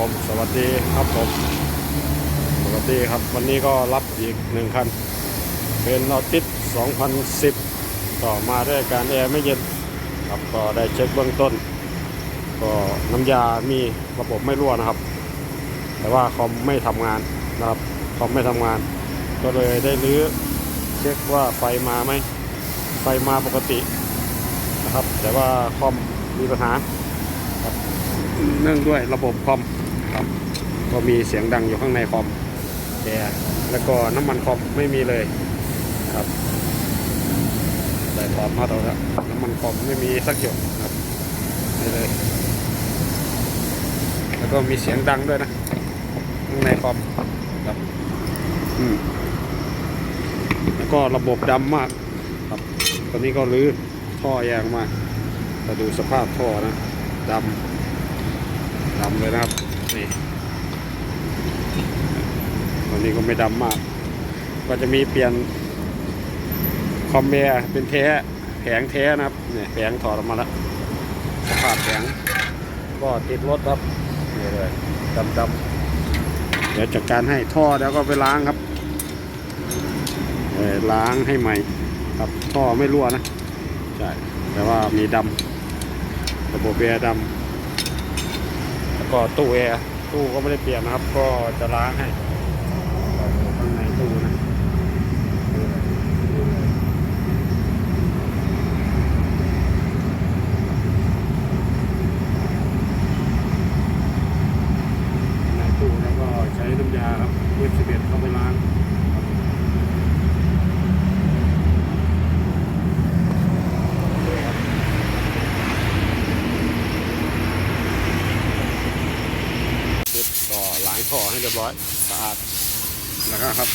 ผมสวัสดีครับผมสวัสดีครับ วันนี้ก็รับอีกหนึ่งคัน เป็นออติส2010 ต่อมาด้วยการแอร์ไม่เย็นครับก็ได้เช็คเบื้องต้น ก็น้ำยามีระบบไม่รั่วนะครับ แต่ว่าคอมไม่ทำงานนะครับคอมไม่ทำงาน ก็เลยได้รื้อเช็คว่าไฟมาไหมไฟมาปกตินะครับ แต่ว่าคอมมีปัญหาครับเนื่องด้วยระบบคอม ครับก็มีเสียงดังอยู่ข้างในคอมแอร์แล้วก็น้ำมันคอมไม่มีเลยครับแต่ถอดมาตัวแล้วน้ำมันคอมไม่มีสักหยดครับนี่เลย แล้วก็มีเสียงดังด้วยนะข้างในคอมครับอืมแล้วก็ระบบดำมากครับ ตอนนี้ก็รื้อท่อยางมามาดูสภาพท่อนะดำดำเลยนะครับ นี่ตอนนี้ก็ไม่ดำมาก ก็จะมีเปลี่ยนคอมเบียเป็นแท้แผงแท้นะครับเนี่ยแผงถอดออกมาแล้วสภาพแผงก็ติดรถครับนี่เลยดำดำเดี๋ยวจัดการให้ท่อแล้วก็ไปล้างครับล้างให้ใหม่ครับท่อไม่รั่วนะใช่แต่ว่ามีดำระบบแอร์ดำ ก็ตู้แอร์ตู้ก็ไม่ได้เปลี่ยนนะครับ ก็จะล้างให้ข้างในตู้นะในตู้แล้วก็ใช้น้ำยาครับเวฟสิบเอ็ดเข้าไปล้างครับเสร็จก็ล้างท่อให้เรี ยบร้อยสะอาดแล้วก็ครับ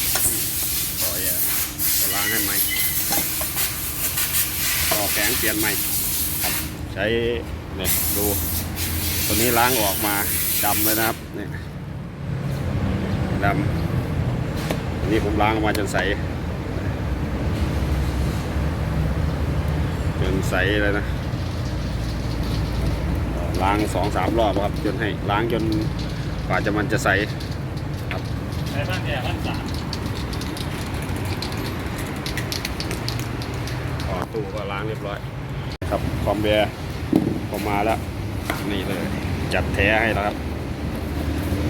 ต่อแย่จะล้างให้ใหม่ต่อแข็งเปลี่ยนใหม่ครับใช้เนี่ยดูตัวนี้ล้างออกมาดำเลยนะครับเนี่ยดำอันนี่ผมล้างออกมาจนใสจนใสเลยนะล้างสองสามรอบครับจนให้ล้างจนกว่าจะมันจะใสครับ ใช้บ้านแอร์บ้านสามขอตู้ก็ล้างเรียบร้อย ครับคอมเบียร์ผมมาแล้ว นี่เลย จัดแท้ให้แล้วครับ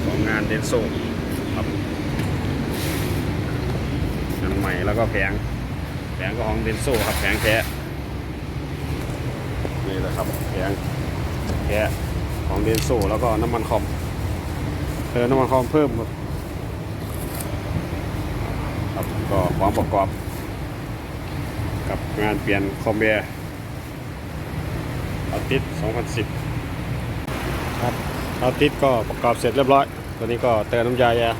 ของงานเดนโซ่ครับงานใหม่แล้วก็แผงแผงก็ของเดนโซ่ครับแผงแท้นี่แหละครับแผงแท้ของเดนโซ่แล้วก็น้ำมันคอมเออน้ำมันคอมเพิ่มครับ ครับก็ความประกอบ กับงานเปลี่ยนคอมเบียร์อาทิตย์2010 ครับอาทิตย์ก็ประกอบเสร็จเรียบร้อย ตัวนี้ก็เติมน้ำยาแอร์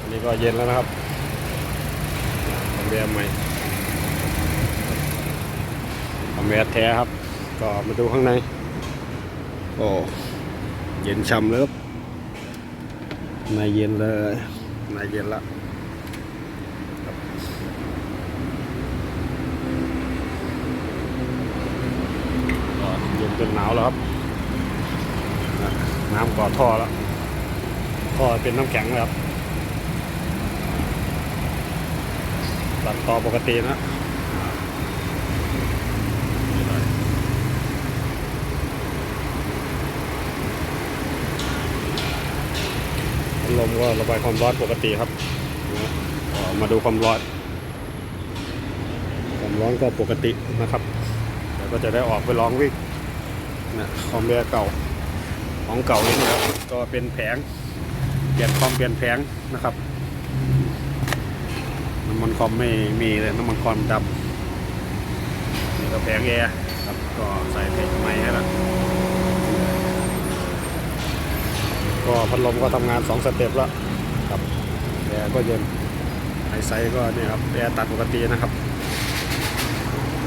อันนี้ก็เย็นแล้วนะครับคอมเบียร์ใหม่คอมเบียร์แท้ครับ ก็มาดูข้างในโอ้เย็นช่ำเลยครับในเย็นเลยในเย็นละครับก็ เย็นจนหนาวแล้วครับ น้ำก่อท่อแล้วท่อเป็นน้ำแข็งเลยครับตัดต่อปกตินะลมก็ระบายความร้อนปกติครับ มาดูความร้อน ความร้อนก็ปกตินะครับเดี๋ยวก็จะได้ออกไปลองวิ่งนะคอมเบียร์เก่าของเก่านี่นะครับก็เป็นแผงเปลี่ยนคอมเปลี่ยนแผงนะครับน้ำมันคอมไม่มีเลยน้ำมันคอมดำนี่ก็แผงแอร์ครับก็ใส่เพจใหม่ให้แล้วก็พัดลมก็ทำงานสองสเต็ปแล้วครับแอร์ก็เย็น ไอไซก็นี่ครับแอร์ตัดปกตินะครับ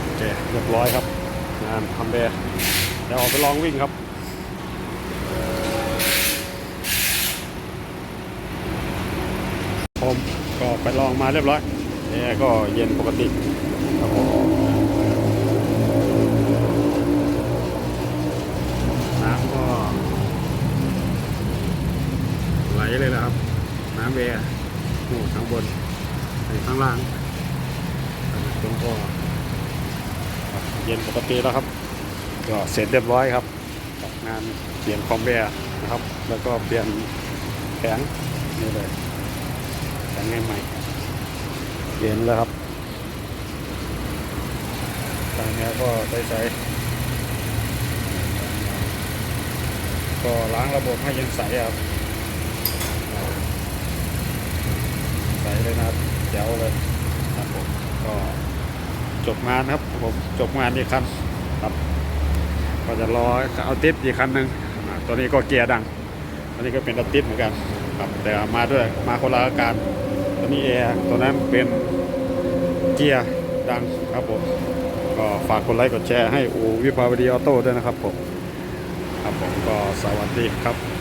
โอเคเรียบร้อยครับงานทำแอร์เดี๋ยวออกไปลองวิ่งครับผมก็ไปลองมาเรียบร้อยแอร์ก็เย็นปกติครับผมน้ำก็เลยนะครับ น้ำแวร์นู่นข้างบน ข้างล่างตรงก็เย็นปกติแล้วครับ ก็เสร็จเรียบร้อยครับงานเปลี่ยนคอมแวร์นะครับ แล้วก็เปลี่ยนแผงนี่เลยแผงใหม่เย็นแล้วครับทางนี้ก็ใช้ๆก็ล้างระบบให้ยังใสครับ ใสเลยนะครับ จ๋วเลยครับผมก็จบงานครับผมจบงานอีกคันครับก็จะรอเอาติดอีกคันหนึ่งตัวนี้ก็เกียร์ดังตัวนี้ก็เป็นติดเหมือนกันครับแต่มาด้วยมาคนละอาการตัวนี้แอร์ตัวนั้นเป็นเกียร์ดังครับผมก็ฝากกดไลค์กดแชร์ให้อูวิภาวดีออโต้ด้วยนะครับผมครับผมก็สวัสดีครับ